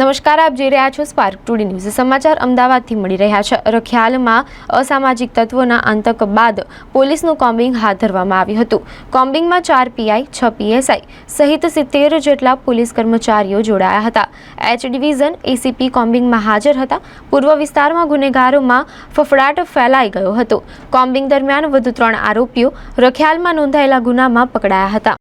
નમસ્કાર, આપ જોઈ રહ્યા છો સ્પાર્ક ટુડે ન્યૂઝ સમાચાર અમદાવાદથી મળી રહ્યા છે. રખિયાલમાં અસામાજિક તત્વોના આતંક બાદ પોલીસનું કોમ્બિંગ હાથ ધરવામાં આવ્યું હતું. કોમ્બિંગમાં ચાર પીઆઈ, છ પીએસઆઈ સહિત સિત્તેર જેટલા પોલીસ કર્મચારીઓ જોડાયા હતા. એચ ડિવિઝન એસીપી કોમ્બિંગમાં હાજર હતા. પૂર્વ વિસ્તારમાં ગુનેગારોમાં ફફડાટ ફેલાઈ ગયો હતો. કોમ્બિંગ દરમિયાન વધુ ત્રણ આરોપીઓ રખિયાલમાં નોંધાયેલા ગુનામાં પકડાયા હતા.